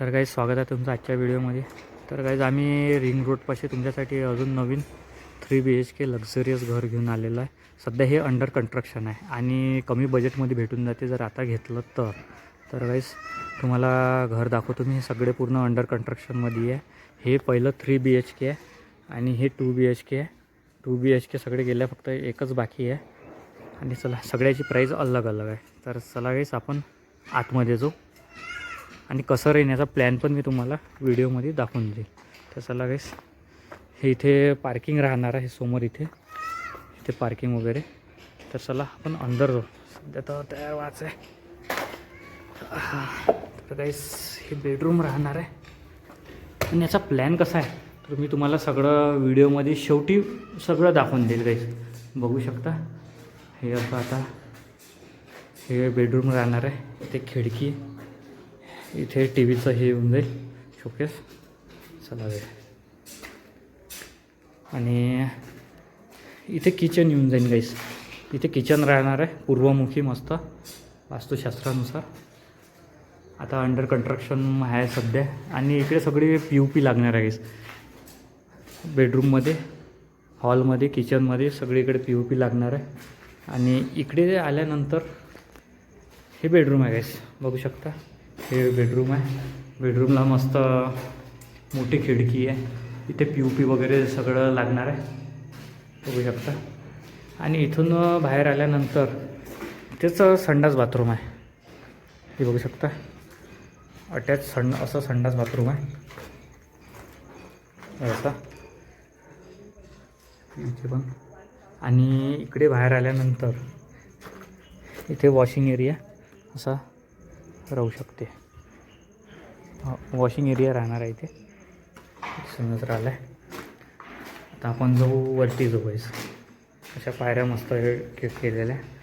तर काही स्वागत आहे तुमचं आजच्या व्हिडिओमध्ये. तर काहीच आम्ही रिंग रोडपाशी तुमच्यासाठी अजून नवीन three B H K luxurious घर घेऊन आलेलं आहे. सध्या हे अंडर कन्स्ट्रक्शन आहे. आणि कमी बजेटमध्ये भेटून जाते जर आता घेतलं तर. तर काहीच तुम्हाला घर दाखवतो मी. हे सगळे पूर्ण अंडर कन्स्ट्रक्शनमध्ये आहे. हे पहिलं थ्री बी एच के आहे. आणि हे टू बी एच के आहे. टू बी एच के सगळे गेल्या फक्त एकच बाकी आहे. आणि चला सगळ्याची प्राईज अलग अलग आहे. तर चला काहीच आपण आतमध्ये जाऊ. आणि कसं राहील प्लॅन पण मी तुम्हाला व्हिडिओमध्ये दाखवून देईल तर चला गाईस हे इथे पार्किंग राहणार आहे समोर इथे. इथे पार्किंग वगैरे. तर चला आपण अंदर जाऊ. सध्या तर तयार वाच आहे. तर गाईस हे बेडरूम राहणार आहे. आणि याचा प्लॅन कसा आहे? तर मी तुम्हाला सगळं व्हिडिओमध्ये शेवटी सगळं दाखवून देईल गाईस बघू शकता? हे असं आता हे बेडरूम राहणार आहे. इथे खिडकी इथे टी व्हीचं हे येऊन जाईल शोकेस चला वेळ आणि इथे किचन येऊन जाईल गाईस इथे किचन राहणार आहे. पूर्वमुखी मस्त. वास्तुशास्त्रानुसार. आता अंडर कन्स्ट्रक्शन आहे सध्या. आणि इकडे सगळी पी यू पी लागणार आहे गाईस बेडरूममध्ये हॉलमध्ये किचनमध्ये सगळीकडे पी यू पी लागणार आहे. आणि इकडे आल्यानंतर हे बेडरूम आहे गाईस बघू शकता. हे बेडरूम आहे. बेडरूमला मस्त मोठी खिडकी आहे. इथे पी यू पी वगैरे सगळं लागणार आहे. बघू शकता. आणि इथून बाहेर आल्यानंतर इथेच संडास बाथरूम आहे. हे बघू शकता. अटॅच संड असं संडास बाथरूम आहे. असा. इथे पण. आणि इकडे बाहेर आल्यानंतर इथे वॉशिंग एरिया असा. राहू शकते. वॉशिंग एरिया राहणार आहे इथे. समज राहिला आहे आता आपण जाऊ वरती जाऊ गाईस अशा पायऱ्या मस्त हे के केलेल्या. आहे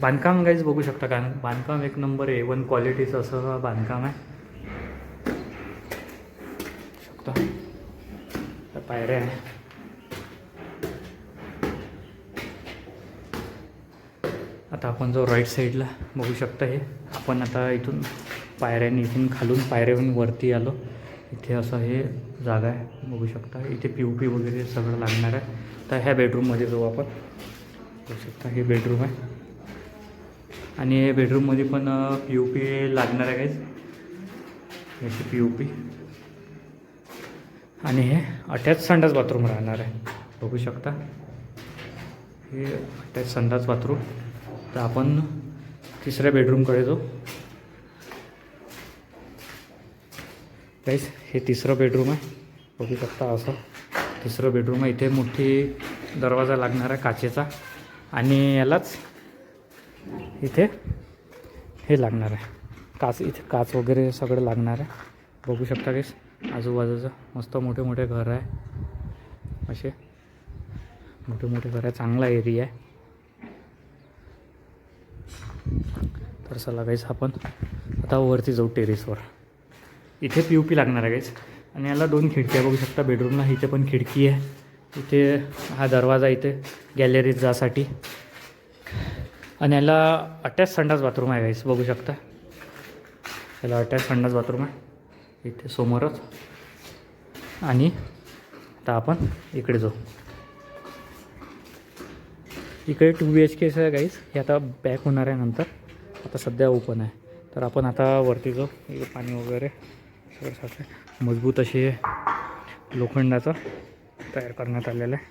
बांधकाम काहीच बघू शकता कारण बांधकाम एक नंबर आहे. वन क्वालिटीचं असं बांधकाम आहे. शकता. पायऱ्या आहे. आता आपण जो राईट साईडला बघू शकता हे. आपण आता इथून पायऱ्याने इथून खालून पायऱ्यावरून वरती आलो. इथे असं हे जागा आहे बघू शकता. इथे पी यू पी वगैरे सगळं लागणार आहे. तर ह्या बेडरूममध्ये जाऊ आपण. बघू शकता हे बेडरूम आहे. आणि हे बेडरूममध्ये पण पी यू पी लागणार आहे काहीच याची पी यू पी आणि हे अटॅच संडास बाथरूम राहणार आहे. बघू शकता. हे अटॅच संडास बाथरूम तर आपण तिसऱ्या बेडरूमकडे जाऊ. काहीच हे तिसरं बेडरूम आहे. बघू शकता असं. तिसरं बेडरूम आहे. इथे मोठी दरवाजा लागणार आहे काचेचा. आणि यालाच इथे हे लागणार आहे. काच इथे काच वगैरे सगळं लागणार आहे. बघू शकता काहीच आजूबाजूचं मस्त मोठे मोठे घर आहे. असे मोठे मोठे घर आहे. चांगला एरिया आहे. तर चला गाईस आपण आता वरती जाऊ टेरेसवर इथे पी यू पी लागणार आहे गाईस आणि याला दोन खिडक्या बघू शकता. बेडरूमला इथे पण खिडकी आहे. इथे हा दरवाजा इथे गॅलरीत जासाठी. आणि याला अटॅच संडास बाथरूम आहे गाईस बघू शकता. याला अटॅच संडास बाथरूम आहे. इथे समोरच. आणि आता आपण इकडे जाऊ. इकडे टू बी एच केस आहे गाईस हे आता बॅक होणार आहे नंतर. आता सध्या ओपन आहे. तर आपण आता वरती जाऊ. इकडे पाणी वगैरे सगळं साठलं मजबूत असे लोखंडाचं तयार करण्यात आलेलं आहे.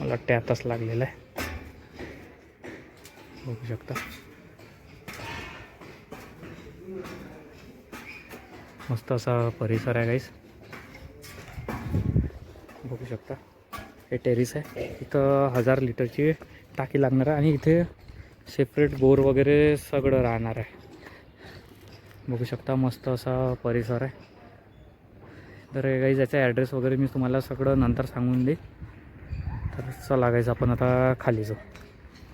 मला वाटते आताच लागलेलं आहे. बघू शकता. मस्त असा परिसर आहे गाईस शकता. हे टेरिस आहे. इथं हजार लिटरची टाकी लागणार आहे आणि इथे सेपरेट बोर वगैरे सगळं राहणार आहे. बघू शकता मस्त असा परिसर आहे. तर काही याचा ॲड्रेस वगैरे मी तुम्हाला सगळं नंतर सांगून देईल तर चला गाईज आपण आता खाली जाऊ.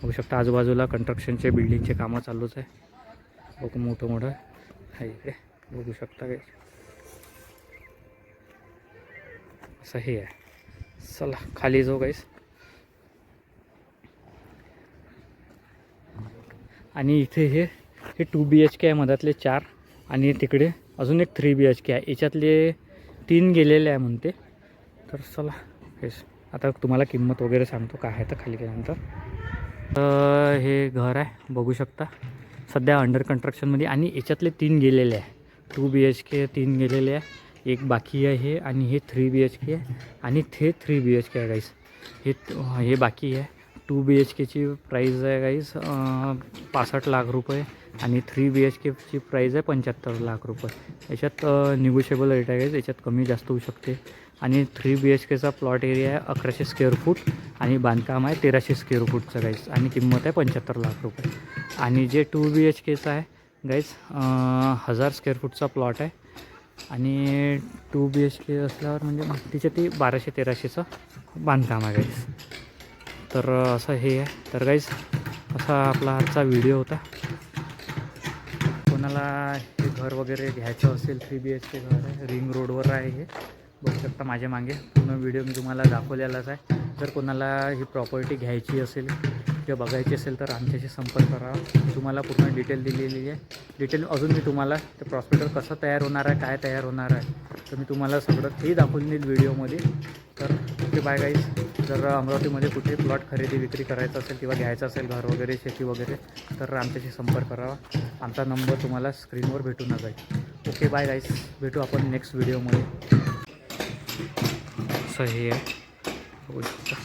बघू शकता आजूबाजूला कन्स्ट्रक्शनचे बिल्डिंगचे कामं चालूच आहे. बघू मोठं मोठं आहे इकडे. बघू शकता काही. असं हे आहे. चला खाली जाऊ गाईस आणि इथे हे हे टू बी एच के आहे मधातले चार. आणि तिकडे अजून एक थ्री बी एच के आहे. याच्यातले तीन गेलेले आहे म्हणते. तर चला हेच आता तुम्हाला किंमत वगैरे सांगतो काय आहे तर खाली गेल्यानंतर. तर हे घर आहे बघू शकता. सध्या अंडर कन्स्ट्रक्शनमध्ये आणि याच्यातले तीन गेलेले आहे. टू बी एच के तीन गेलेले आहे. एक बाकी आहे हे आणि हे थ्री बी एच के आहे. आणि ते थ्री बी एच के आहे गाईस हे हे बाकी आहे. टू बी एच केची प्राईज आहे गाईस पासष्ट लाख रुपये. आणि थ्री बी एच केची प्राईज आहे पंच्याहत्तर लाख रुपये. याच्यात निगोशिएबल रेट आहे गाईज याच्यात कमी जास्त होऊ शकते. आणि three B H केचा plot area आहे अकराशे स्क्वेअर फूट आणि बांधकाम आहे तेराशे स्क्वेअर फूटचं गाईज आणि किंमत आहे पंच्याहत्तर लाख रुपये. आणि जे टू बी एच केचं आहे गाईज हजार स्क्वेअर फूटचा प्लॉट आहे. आणि टू बी एच के असल्यावर म्हणजे मग तिचे ती बाराशे तेराशेचं बांधकाम आहे गाईस तर असं हे आहे. तर गाईस असा आपला आजचा व्हिडिओ होता. कोणाला हे घर वगैरे घ्यायचं असेल थ्री बी एच के घर आहे रिंग रोडवर आहे हे बघू शकता माझ्या मागे. पूर्ण व्हिडिओ मी तुम्हाला दाखवलेलाच आहे. जर कोणाला ही प्रॉपर्टी घ्यायची असेल जर बघायची असेल तर आमच्याशी संपर्क करावा तुम्हाला पूर्ण डिटेल दिलेली आहे. डिटेल अजून मी तुम्हाला ते प्रॉस्पेक्टर कसं तयार होणार आहे काय तयार होणार आहे तर मी तुम्हाला सगळं तेही दाखवून देईल व्हिडिओमध्ये तर ओके बाय गाईज जर अमरावतीमध्ये कुठे प्लॉट खरेदी विक्री करायचं असेल किंवा घ्यायचं असेल घर वगैरे शेती वगैरे तर आमच्याशी संपर्क करावा आमचा नंबर तुम्हाला स्क्रीनवर भेटून जाईल ओके बाय गाईज भेटू आपण नेक्स्ट व्हिडिओमध्ये असं हे आहे